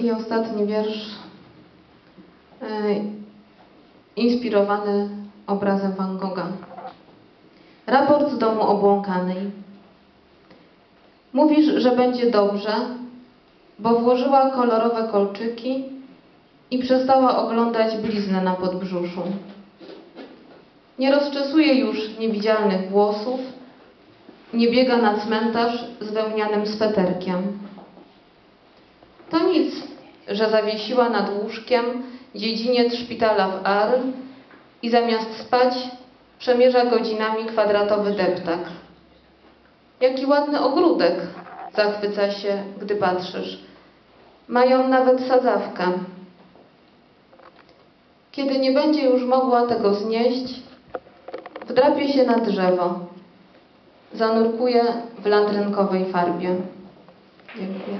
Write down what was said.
I ostatni wiersz, e, inspirowany obrazem Van Gogha. Raport z domu obłąkanej. Mówisz, że będzie dobrze, bo włożyła kolorowe kolczyki i przestała oglądać bliznę na podbrzuszu. Nie rozczesuje już niewidzialnych włosów, nie biega na cmentarz z wełnianym sweterkiem. To nic, że zawiesiła nad łóżkiem dziedziniec szpitala w Arles i zamiast spać przemierza godzinami kwadratowy deptak. Jaki ładny ogródek, zachwyca się, gdy patrzysz. Mają nawet sadzawkę. Kiedy nie będzie już mogła tego znieść, wdrapie się na drzewo. Zanurkuje w landrynkowej farbie. Dziękuję.